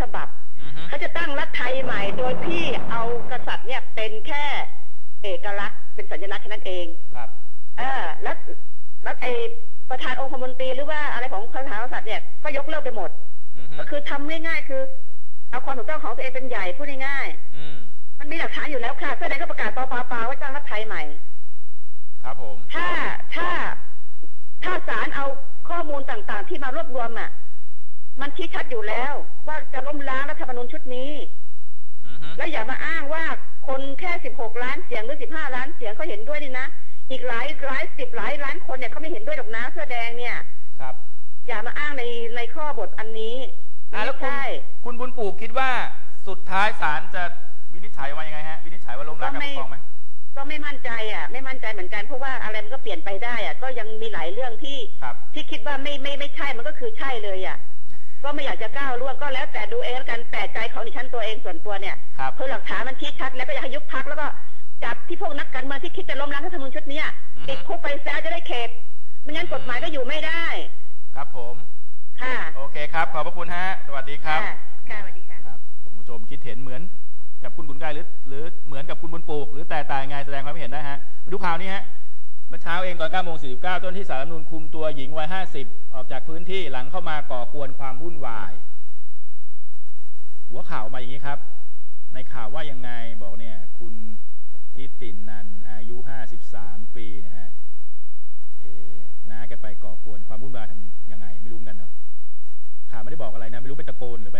ฉบับอือฮึเขาจะตั้งรัฐไทยใหม่ โดยที่เอากษัตริย์เนี่ยเป็นแค่เอกลักษณ์เป็นสัญลักษณ์แค่นั้นเองครับ เออแล้วแล้วไอประธานองคมนตรีหรือว่าอะไรของพระมหากษัตริย์เนี่ยก็ยกเลิกไปหมดอือฮึก็คือทำง่ายๆคือ เอาความถูกต้องของตัวเองเป็นใหญ่พูดง่ายอืมๆมันมีหลักฐานอยู่แล้วค่ะแสดงก็ประกาศเปล่าๆว่าตั้งรัฐไทยใหม่ ครับผม ถ้าถ้าถ้าศาลเอาข้อมูลต่างๆ ที่มารวบรวมอะ มันชี้ชัดอยู่แล้ว ว่าจะล้มล้างรัฐธรรมนูญชุดนี้อือฮึแล้วอย่ามาอ้างว่าคนแค่สิบหกล้านเสียงหรือสิบห้าล้านเสียงเขาเห็นด้วยนี่นะ อีกหลายหลายสิบหลายล้านคนเนี่ยเขาไม่เห็นด้วยหรอกนะเสื้อแดงเนี่ยครับ อย่ามาอ้างในในข้อบทอันนี้อะแล้วคุณไม่ใช่คุณบุญปลูกคิดว่าสุดท้ายศาลจะวินิจฉัยว่ายังไงฮะ วินิจฉัยว่าล้มล้างการปกครองไหมก็ไม่มั่นใจอะ ไม่มั่นใจเหมือนกันเพราะว่าอะไรมันก็เปลี่ยนไปได้อะ ก็ยังมีหลายเรื่องที่ครับที่คิดว่าไม่ไม่ไม่ใช่มันก็คือใช่เลยอะ ก็ไม่อยากจะก้าวล่วงก็แล้วแต่ดูเองแล้วกันแต่ใจของดิฉันตัวเองส่วนตัวเนี่ยครับเพื่อหลักฐานมันชี้ชัดแล้วก็อยากให้ยุบพักแล้วก็จับที่พวกนักการเมืองที่คิดจะล้มล้างรัฐธรรมนูญชุดเนี้ยอือฮึติดคุกไปแซะจะได้เขตไม่งั้นกฎหมายก็อยู่ไม่ได้ ครับผมค่ะโอเคครับ ขอบพระคุณฮะ สวัสดีครับค่ะค่ะสวัสดีค่ะครับคุณผู้ชมคิดเห็นเหมือนกับคุณบุญใกล้หรือ หรือเหมือนกับคุณบุญปลูก หรือแต่ต่างยังไงแสดงความคิดเห็นได้ฮะมาดูข่าวนี้ฮะเมื่อเช้าเองตอน9โมง49เจ้าหน้าที่สารรัฐมนูญคุมตัวหญิงวัย50ออกจากพื้นที่หลังเข้ามาก่อกวนความวุ่นวาย หัวข่าวมาอย่างนี้ครับ ในข่าวว่ายังไงบอกเนี่ย คุณทิตินันอายุ53ปีนะฮะเอน้าแกไปก่อกวนความวุ่นวายทำยังไง ไม่รู้กันเนาะข่าวไม่ได้บอกอะไรนะ ไม่รู้ไปตะโกนหรือไป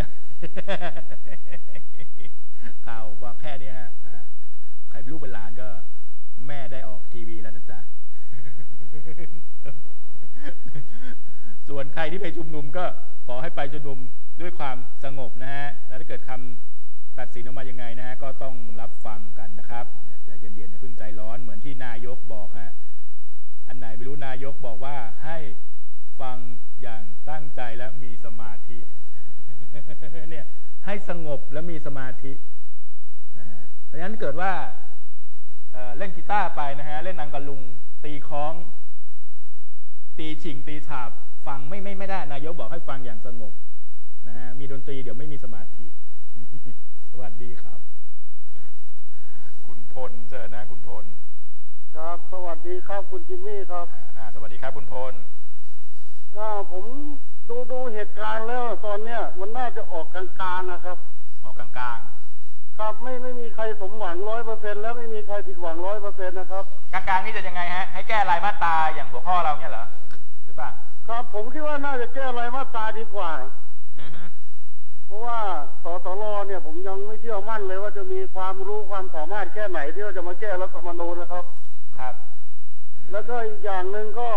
ข่าวบอกแค่นี้ฮะใครเป็นลูกเป็นหลานก็ แม่ได้ออกทีวีแล้วนะจ๊ะ ส่วนใครที่ไปชุมนุมก็ขอให้ไปชุมนุมด้วยความสงบนะฮะแล้วถ้าเกิดคำตัดสินออกมายังไงนะฮะก็ต้องรับฟังกันนะครับอย่าเย็นๆอย่าเพิ่งใจร้อนเหมือนที่นายกบอกฮะอันไหนไม่รู้นายกบอกว่าให้ฟังอย่างตั้งใจและมีสมาธิเนี่ยให้สงบและมีสมาธินะฮะเพราะฉะนั้นเกิดว่าเเล่นกีตาร์ไปนะฮะเล่นอังกะลุง ตีคล้อง ตีฉิงตีฉาบ ฟังไม่ไม่ไม่ได้ นายกบอกให้ฟังอย่างสงบนะฮะมีดนตรีเดี๋ยวไม่มีสมาธิ สวัสดีครับ คุณพลเจอนะ คุณพล ครับ สวัสดีครับ คุณจิมมี่ครับอ่าอ่าสวัสดีครับ คุณพลอ่าผมดูดูเหตุการณ์แล้วตอนเนี้ยมันน่าจะออกกลางๆนะครับ ออกกลาง ครับไม่ไม่มีใครสมหวังร้อยเปอร์เซ็นแล้วไม่มีใครผิดหวังร้อยเปอร์เซ็นนะครับๆกลางๆนี่จะยังไงฮะให้แก้รายมาตราอย่างหัวข้อเราเนี่ยเหรอหรือเปล่าครับผมคิดว่าน่าจะแก้รายมาตราดีกว่าอือฮึเพราะว่าสสรเนี่ย ผมยังไม่เชื่อมั่นเลยว่าจะมีความรู้ความสามารถแค่ไหนที่ว่าจะมาแก้รัฐธรรมนูญนะครับ ครับ แล้วก็อีกอย่างหนึ่งก็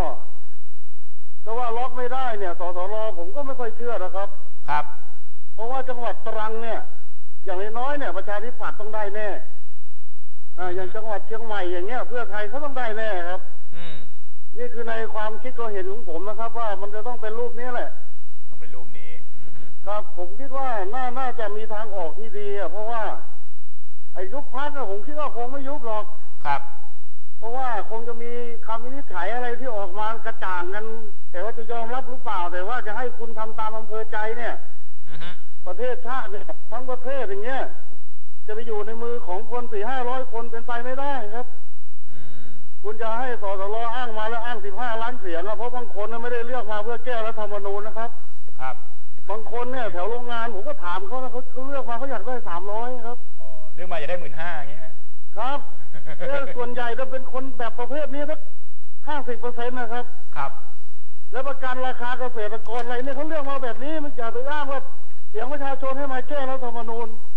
ก็ว่าล็อกไม่ได้เนี่ยสสรผมก็ไม่ค่อย ธิปัตย์ต้องได้แน่อ่าอย่างจังหวัดเชียงใหม่อย่างเงี้ย เพื่อไทยเขาต้องได้แน่ครับ อืม นี่คือในความคิดตัวเห็นของผมนะครับ ว่ามันจะต้องเป็นรูปนี้แหละ ต้องเป็นรูปนี้อือฮึครับ ผมคิดว่าน่าน่าจะมีทางออกที่ดีอะเพราะว่า ไอ้ยุบพักอะผมคิดว่าคงไม่ยุบหรอก ครับ เพราะว่าคงจะมีคำวินิจฉัยอะไรที่ออกมากระจ่างกัน แต่ว่าจะยอมรับหรือเปล่า แต่ว่าจะให้คุณทำตามอำเภอใจเนี่ย อือฮึประเทศชาติเนี่ยทั้งประเทศอย่างเงี้ย จะไปอยู่ในมือของคนสี่ห้าร้อยคนเป็นไปไม่ได้ครับอืมคุณจะให้สสรอ้างมาแล้วอ้างสิบห้าล้านเสียงอะเพราะบางคนน่ะไม่ได้เลือกมาเพื่อแก้รัฐธรรมนูญนะครับ ครับ บางคนเนี่ยแถวโรงงานผมก็ถามเขานะเขาเขาเลือกมาเขาอยากได้สามร้อยครับอ๋อเรื่องมาจะได้หมื่นห้าอย่างเงี้ยฮะครับเอ้ยส่วนใหญ่จะเป็นคนแบบประเภทนี้สักห้าสิบเปอร์เซ็นต์นะครับ ครับ แล้วประกันราคาเกษตรกรอะไรเนี่ยเขาเลือกมาแบบนี้มันอย่าไปอ้างว่าเสียงประชาชนให้มาแก้รัฐธรรมนูญอือฮึ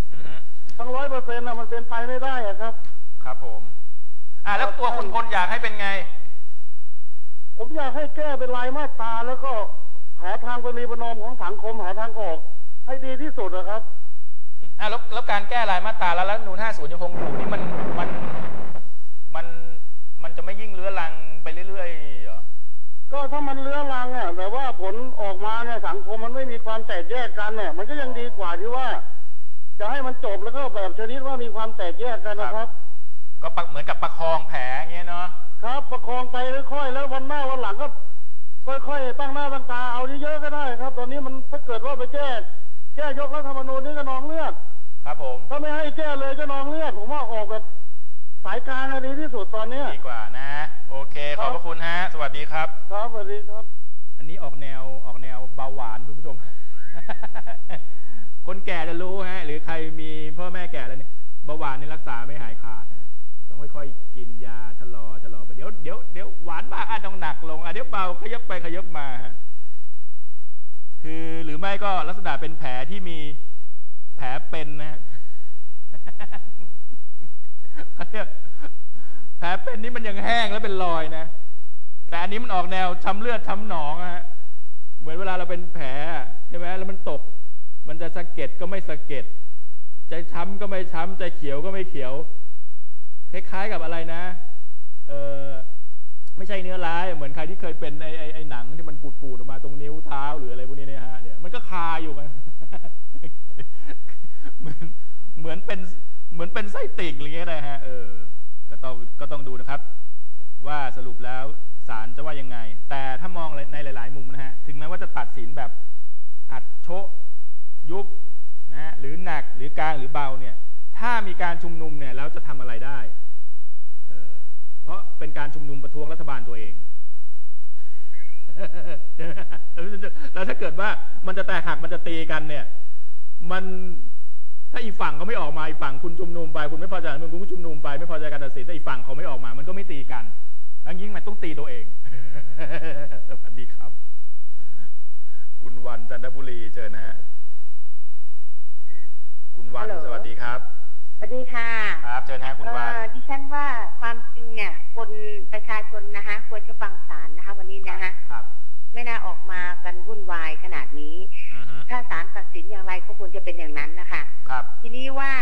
ทั้งร้อยเปอร์เซ็นต์ะมันเป็นไปไม่ได้อะครับ ครับผม อ่าแล้วตัวคุณพลอยากให้เป็นไง ผมอยากให้แก้เป็นรายมาตราแล้วก็หาทางปณีประนอมของสังคมหาทางออก ให้ดีที่สุดนะครับอ่าแล้วแล้วการแก้รายมาตราแล้วรัฐธรรมนูญ50ยังคงอยู่นี่มันมันมันมันจะไม่ยิ่งเลื้อรังไปเรื่อยๆเหรอก็ถ้ามันเลื้อรังอะแต่ว่าผลออกมาเนี่ยสังคมมันไม่มีความแตกแยกกันเนี่ย มันก็ยังดีกว่าที่ว่า จะให้มันจบแล้วก็แบบชนิดว่ามีความแตกแยกกันนะครับ ก็ปะเหมือนกับประคองแผลอย่างเงี้ยเนาะครับ ประคองไปค่อยๆแล้ววันหน้าวันหลังก็ ค่อยๆตั้งหน้าตั้งตาเอาเยอะๆก็ได้ครับ ตอนนี้มันถ้าเกิดว่าไปแก้แก้ยกรัฐธรรมนูญนี่ก็นองเลือดครับ ผมถ้าไม่ให้แก้เลยก็นองเลือดผมว่าออกแบบสายกลางอะดีที่สุดตอนเนี้ยดีกว่านะฮะโอเค ขอบพระคุณฮะ สวัสดีครับ ครับสวัสดีครับ อันนี้ออกแนวออกแนวเบาหวานคุณผู้ชม คนแก่จะรู้ฮะ หรือใครมีพ่อแม่แก่แล้วเนี่ยเบาหวานนี่รักษาไม่หายขาดนะต้องค่อยๆกินยาชะลอชะลอไปเดี๋ยวเดี๋ยวเดี๋ยวหวานมากอะต้องหนักลงอะเดี๋ยวเบาขยับไปขยับมาคือหรือไม่ก็ลักษณะเป็นแผลที่มีแผลเป็นนะฮะเขาเรียกแผลเป็นนี่มันยังแห้งแล้วเป็นรอยนะ แต่อันนี้มันออกแนวช้ำเลือดช้ำหนองฮะเหมือนเวลาเราเป็นแผลใช่ไหมแล้วมันตก มันจะสะเก็ดก็ไม่สะเก็ดใจช้ำก็ไม่ช้ำใจเขียวก็ไม่เขียว คล้ายๆกับอะไรนะเออไม่ใช่เนื้อร้าย เหมือนใครที่เคยเป็นไอ้ไอ้ไอ้หนังที่มันปูดๆออกมาตรงนิ้วเท้าหรืออะไรพวกนี้เนี่ยฮะเนี่ยมันก็คาอยู่กันเหมือนเหมือนเป็นเหมือนเป็นไส้ติ่งอะไรเงี้ยนะฮะเออก็ต้องก็ต้องดูนะครับ ว่าสรุปแล้วศาลจะว่ายังไง แต่ถ้ามองในหลาย ๆ มุมนะฮะถึงแม้ว่าจะตัดสินแบบอัดโชะ ยุบนะฮะหรือหนักหรือกลางหรือเบาเนี่ยถ้ามีการชุมนุมเนี่ยแล้วจะทำอะไรได้เออเพราะเป็นการชุมนุมประท้วงรัฐบาลตัวเองแล้วถ้าเกิดว่ามันจะแตกหักมันจะตีกันเนี่ย มันถ้าอีกฝั่งเขาไม่ออกมาอีกฝั่งคุณชุมนุมไปคุณไม่พอใจมึงคุณก็ชุมนุมไปไม่พอใจการตัดสินแต่อีกฝั่งเขาไม่ออกมา มันก็ไม่ตีกันแล้วยิ่งมันต้องตีตัวเองสวัสดีครับ คุณวันจันทบุรีเชิญนะฮะ คุณวันฮัลโหล สวัสดีครับ สวัสดีค่ะครับเชิญฮะคุณวันเอ่อดิฉันว่าความจริงเนี่ยคนประชาชนนะคะควรจะฟังศาลนะคะ วันนี้นะคะครับไม่น่าออกมากันวุ่นวายขนาดนี้ อือฮึถ้าศาลตัดสินอย่างไรก็ควรจะเป็นอย่างนั้นนะคะ ครับ ทีนี้ว่า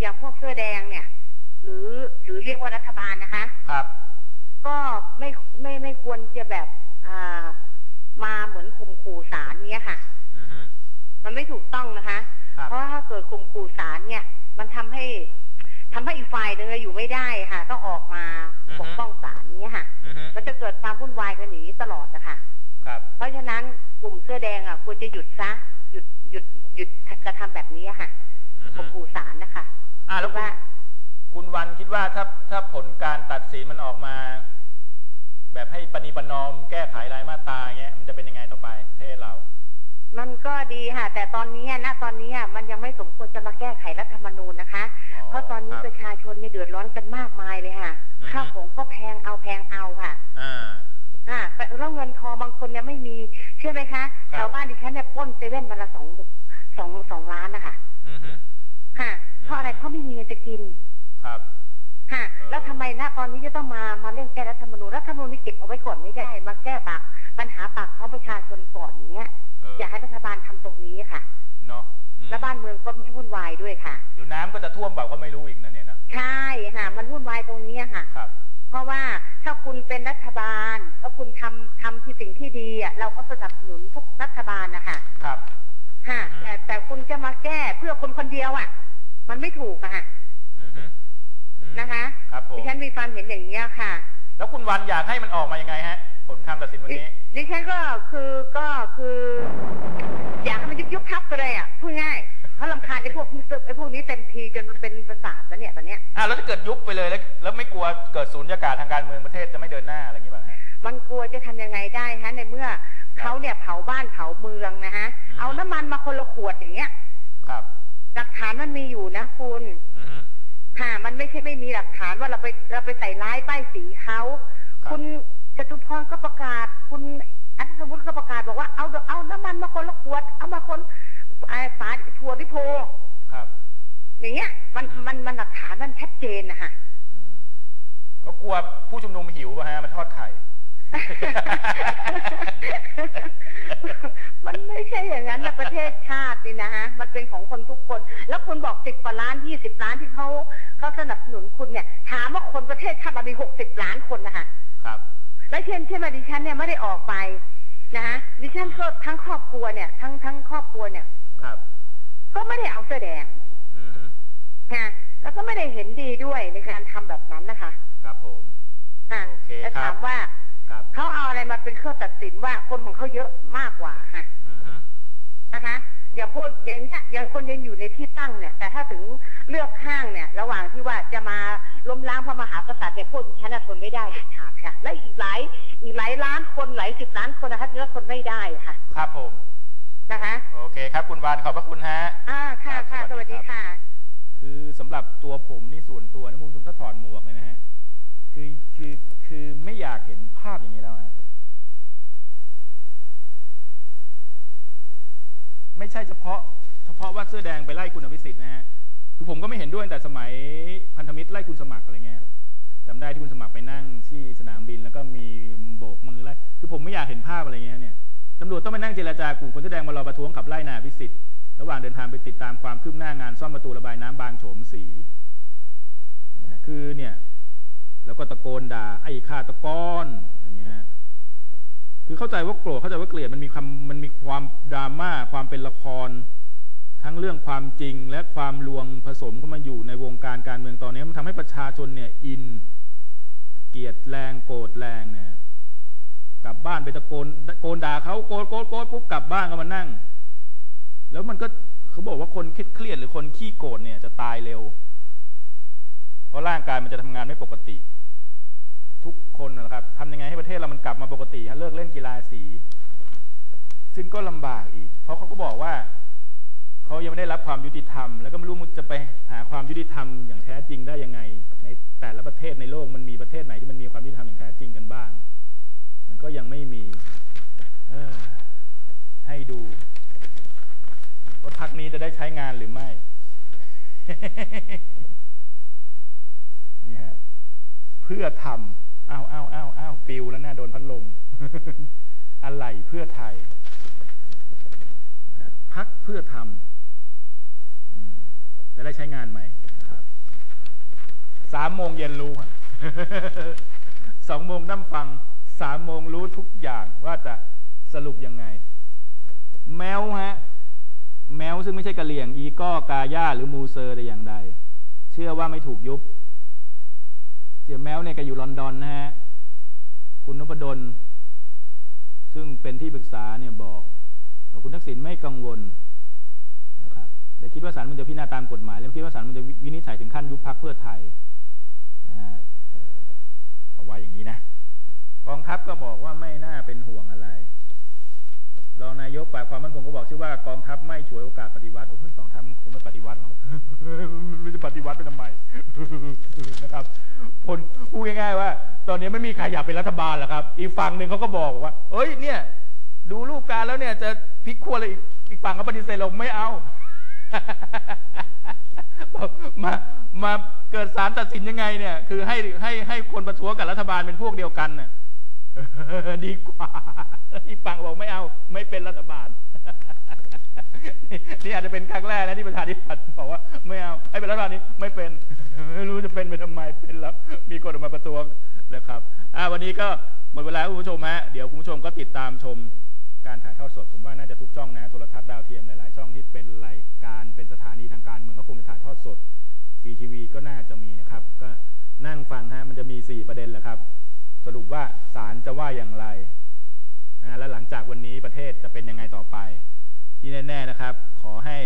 อย่างพวกเสื้อแดงเนี่ย หรือหรือเรียกว่ารัฐบาลนะคะ ครับ ก็ไม่ไม่ไม่ควรจะแบบอ่ามาเหมือนข่มขู่ศาลเนี้ยค่ะ อือฮึมันไม่ถูกต้องนะคะครับ เพราะถ้าเกิดข่มขู่ศาลเนี่ย มันทำให้ทำให้อีกฝ่ายหนึ่งอยู่ไม่ได้ค่ะ ต้องออกมาปกป้องศาลเนี้ยค่ะอือฮึมันจะเกิดความวุ่นวายกันอย่างนี้ตลอดนะคะครับเพราะฉะนั้นกลุ่มเสื้อแดงอะควรจะหยุดซะหยุดหยุดหยุดกระทำแบบนี้อะค่ะอือฮึข่มขู่ศาลนะคะอ่าแล้วคุณว่า คุณวันคิดว่าถ้าถ้าผลการตัดสินมันออกมา แบบให้ปณิประนอมแก้ไขรายมาตราอย่างเงี้ยมันจะเป็นยังไงต่อไปประเทศเรา มันก็ดีค่ะ แต่ตอนนี้อะณตอนนี้อะมันยังไม่สมควรจะมาแก้ไขรัฐธรรมนูญนะคะอ๋อเพราะตอนนี้ครับประชาชนเนี่ยเดือดร้อนกันมากมายเลยค่ะอือฮึข้าวของก็แพงเอาแพงเอาค่ะอ่าอ่าแล้วเงินทองบางคนเนี่ยไม่มีเชื่อไหมคะครับแถวบ้านดิฉันเนี่ยปล้นเซเว่นวันละสองสองสองล้านนะคะอือฮึค่ะ เพราะอะไรเขาไม่มีเงินจะกิน ครับค่ะเออแล้วทำไมณตอนนี้จะต้องมามาเร่งแก้รัฐธรรมนูญรัฐธรรมนูญนี่เก็บเอาไว้ก่อนไม่ได้มาแก้ปาก ปัญหาปากท้องประชาชนก่อนอย่างเงี้ยเอออยากให้รัฐบาลทำตรงนี้ค่ะ เนาะอืมแล้วบ้านเมืองก็ไม่วุ่นวายด้วยค่ะ เดี๋ยวน้ำก็จะท่วมเปล่าก็ไม่รู้อีกนะเนี่ยนะใช่ค่ะ มันวุ่นวายตรงนี้อะค่ะ ครับ เพราะว่าถ้าคุณเป็นรัฐบาล แล้วคุณทำทำที่สิ่งที่ดีอะเราก็สนับสนุนทุกรัฐบาลนะคะครับ ค่ะอืม แต่แต่คุณจะมาแก้เพื่อคนคนเดียวอะ มันไม่ถูกอะค่ะอือฮึอืมนะคะครับผมดิฉันมีความเห็นอย่างนี้ยค่ะ แล้วคุณวันอยากให้มันออกมายังไงฮะ ผลคำตัดสินวันดินี้ ดิฉันก็คือก็คือ อยากให้มันยุบยุบทับไปเลยอะพูดง่ายเพราะลำคาญไอ้พวกนี้ไอ้พวกนี้เต็มทีจนมันเป็นประสาทแล้วเนี่ยตอนเนี้ยอ่าแล้วถ้าเกิดยุบไปเลยแล้ว แล้วไม่กลัวเกิดสูญญากาศทางการเมืองประเทศจะไม่เดินหน้าอะไรอย่างนี้ป่ะฮะมันกลัวจะทำยังไงได้ฮะในเมื่อเขาเนี่ยเผาบ้านเผาเมืองนะฮะอืมเอาน้ำมันมาคนละขวดอย่างเงี้ย ครับ หลักฐานมันมีอยู่นะคุณอือฮึค่ะ มันไม่ใช่ไม่มีหลักฐานว่าเราไปเราไปใส่ร้ายป้ายสีเขาครับคุณ จตุพรก็ประกาศ คุณอัศวุฒิก็ประกาศบอกว่าเอาเดี๋ยวเอาน้ำมันมาคนละขวด เอามาคนไอ้ฝาถั่วลิโพครับ อย่างเงี้ย มันมันมันหลักฐานมันชัดเจนนะคะอืมก็กลัวผู้ชุมนุมหิวป่ะฮะมาทอดไข่ มันไม่ใช่อย่างนั้นนะประเทศชาตินี่นะฮะมันเป็นของคนทุกคน แล้วคุณบอกสิบกว่าล้านยี่สิบล้านที่เขาเขาสนับสนุนคุณเนี่ยถามว่าคนประเทศชาติเรามีหกสิบล้านคนนะคะครับ และเช่นเช่นว่าดิฉันเนี่ยไม่ได้ออกไปนะฮะดิฉันก็ทั้งครอบครัวเนี่ย ทั้งทั้งครอบครัวเนี่ย ครับ ก็ไม่ได้เอาเสื้อแดงอือฮึนะแล้วก็ไม่ได้เห็นดีด้วยในการทำแบบนั้นนะคะ ครับผมอะโอเคแล้วครับถามว่าครับเขาเอาอะไรมาเป็นเครื่องตัดสินว่าคนของเขาเยอะมากกว่าค่ะอือฮึ นะคะ อย่างพวกอย่างเนี้ยอย่างคนยังอยู่ในที่ตั้งเนี่ย แต่ถ้าถึงเลือกข้างเนี่ย ระหว่างที่ว่าจะมาล้มล้างพระมหากษัตริย์เนี่ยพวกดิฉันน่ะทนไม่ได้เด็ดขาดค่ะ และอีกหลายอีกหลายล้านคนหลายสิบล้านคนนะคะที่ว่าทนไม่ได้ค่ะ ครับผมนะคะ โอเคครับคุณวานขอบพระคุณฮะอ่าค่ะครัค่ะบสสวัวัสสดีดีครับค่ะ คือสำหรับตัวผมนี่ส่วนตัวนะคุณผู้ชมถ้าถอดหมวกเลยนะฮะคือคือคือไม่อยากเห็นภาพอย่างนี้แล้วฮะ ไม่ใช่เฉพาะเฉพาะว่าเสื้อแดงไปไล่คุณอภิสิทธิ์นะฮะคือผมก็ไม่เห็นด้วยแต่สมัยพันธมิตรไล่คุณสมัครอะไรเงี้ยจำได้ที่คุณสมัครไปนั่งที่สนามบิน แล้วก็มีโบกมือไล่คือผมไม่อยากเห็นภาพอะไรเงี้ยเนี่ยตำรวจต้องไปนั่งเจรจากลุ่มคนเสื้อแดงมารอประท้วงขับไล่นายอภิสิทธิ์ระหว่างเดินทางไปติดตามความคืบหน้างานซ่อมประตูระบายน้ำบางโฉมสีนะฮะคือเนี่ยแล้วก็ตะโกนด่าไอ้ข้าตะกอนอย่างเงี้ย คือเข้าใจว่าโกรธเข้าใจว่าเกลียดมันมีความมันมีความดราม่าความเป็นละคร ทั้งเรื่องความจริงและความลวงผสมเข้ามาอยู่ในวงการการเมืองตอนนี้มันทำให้ประชาชนเนี่ยอิน เกลียดแรงโกรธแรงนะฮะกลับบ้านไปตะโกนตะโกนด่าเขาโกรธโกรธโกรธปุ๊บกลับบ้านก็มานั่ง แล้วมันก็เขาบอกว่าคนเครียดหรือคนขี้โกรธเนี่ยจะตายเร็ว เพราะร่างกายมันจะทำงานไม่ปกติ ทุกคนนะครับทำยังไงให้ประเทศเรามันกลับมาปกติฮะเลิกเล่นกีฬาสี ซึ่งก็ลำบากอีก เพราะเขาก็บอกว่าเขายังไม่ได้รับความยุติธรรม แล้วก็ไม่รู้มันจะไปหาความยุติธรรมอย่างแท้จริงได้ยังไง ในแต่ละประเทศในโลกมันมีประเทศไหนที่มันมีความยุติธรรมอย่างแท้จริงกันบ้าง มันก็ยังไม่มีเออให้ดูว่าพักนี้จะได้ใช้งานหรือไม่นี่ฮะเพื่อทำ อ้าวอ้าวอ้าวอ้าวปิวแล้วหน้าโดนพัดลม อะไรเพื่อไทย พักเพื่อทำจะได้ใช้งานไหมครับสามโมงเย็นรู้สองโมงนั่งฟัง สามโมงรู้ทุกอย่างว่าจะสรุปยังไง แมวฮะ แมวซึ่งไม่ใช่กะเหลี่ยง อีก้อกาย่าหรือมูเซอร์แต่อย่างใด เชื่อว่าไม่ถูกยุบ สียแมวเนี่ยก็อยู่ลอนดอนนะฮะ คุณนพดล ซึ่งเป็นที่ปรึกษาเนี่ยบอกบอกคุณทักษิณไม่กังวลนะครับและคิดว่าศาลมันจะพิจารณาตามกฎหมาย และคิดว่าศาลมันจะวินิจฉัยถึงขั้นยุบพักเพื่อไทยนะฮะเออเขาว่าอย่างนี้นะ กองทัพก็บอกว่าไม่น่าเป็นห่วงอะไร รองนายกฝ่ายความมั่นคงก็บอกชื่อว่ากองทัพไม่ฉวยโอกาสปฏิวัติโอ้ยกองทัพคงไม่ปฏิวัติหรอกไม่จะปฏิวัติไปทำไมนะครับคนพูดง่ายๆว่า ตอนนี้ไม่มีใครอยากเป็นรัฐบาลหรอกครับ อีกฝั่งหนึ่งเขาก็บอกว่า เอ้ยเนี่ย ดูรูปการแล้วเนี่ย จะพลิกขั้วเลยอีกฝั่งก็ปฏิเสธลงไม่เอามามาเกิดสารตัดสินยังไงเนี่ย คือให้ให้ให้คนประท้วงกับรัฐบาลเป็นพวกเดียวกันน่ะ ดีกว่า อีกฝั่งบอกไม่เอา ไม่เป็นรัฐบาล นี่อาจจะเป็นครั้งแรกนะที่ประชาธิปัตย์บอกว่าไม่เอาไอ้เป็นรัฐบาลนี้ไม่เป็น ไม่รู้จะเป็นไปทำไมเป็นแล้ว มีคนออกมาประท้วงนะครับอ่าวันนี้ก็หมดเวลาคุณผู้ชมฮะเดี๋ยวคุณผู้ชมก็ติดตามชมการถ่ายทอดสดผมว่าน่าจะทุกช่องนะโทรทัศน์ดาวเทียมหลาย ๆ ช่องที่เป็นรายการเป็นสถานีทางการเมืองก็คงจะถ่ายทอดสดฟรีทีวีก็น่าจะมีนะครับ ก็นั่งฟังฮะมันจะมีสี่ประเด็นแหละครับ สรุปว่าศาลจะว่าอย่างไรนะและหลังจากวันนี้ประเทศจะเป็นยังไงต่อไป ที่แน่ๆนะครับ ขอให้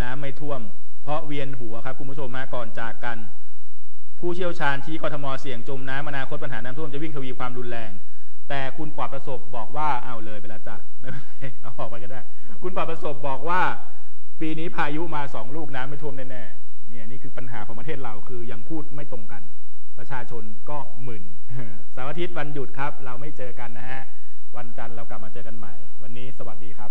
น้ำไม่ท่วม เพราะเวียนหัวครับคุณผู้ชมฮะก่อนจากกัน ผู้เชี่ยวชาญชี้กทมเสี่ยงจมน้ำอนาคตปัญหาน้ำท่วมจะวิ่งทวีความรุนแรง แต่คุณปลอดประสบบอกว่าเอาเลยไปแล้วจ้ะไม่เป็นไรเอาออกไปก็ได้ คุณปลอดประสบบอกว่า ปีนี้พายุมาสองลูกน้ำไม่ท่วมแน่ๆเนี่ยนี่คือปัญหาของประเทศเราคือยังพูดไม่ตรงกัน ประชาชนก็หมื่นเสาร์อาทิตย์วันหยุดครับ เราไม่เจอกันนะฮะ วันจันทร์เรากลับมาเจอกันใหม่ วันนี้สวัสดีครับ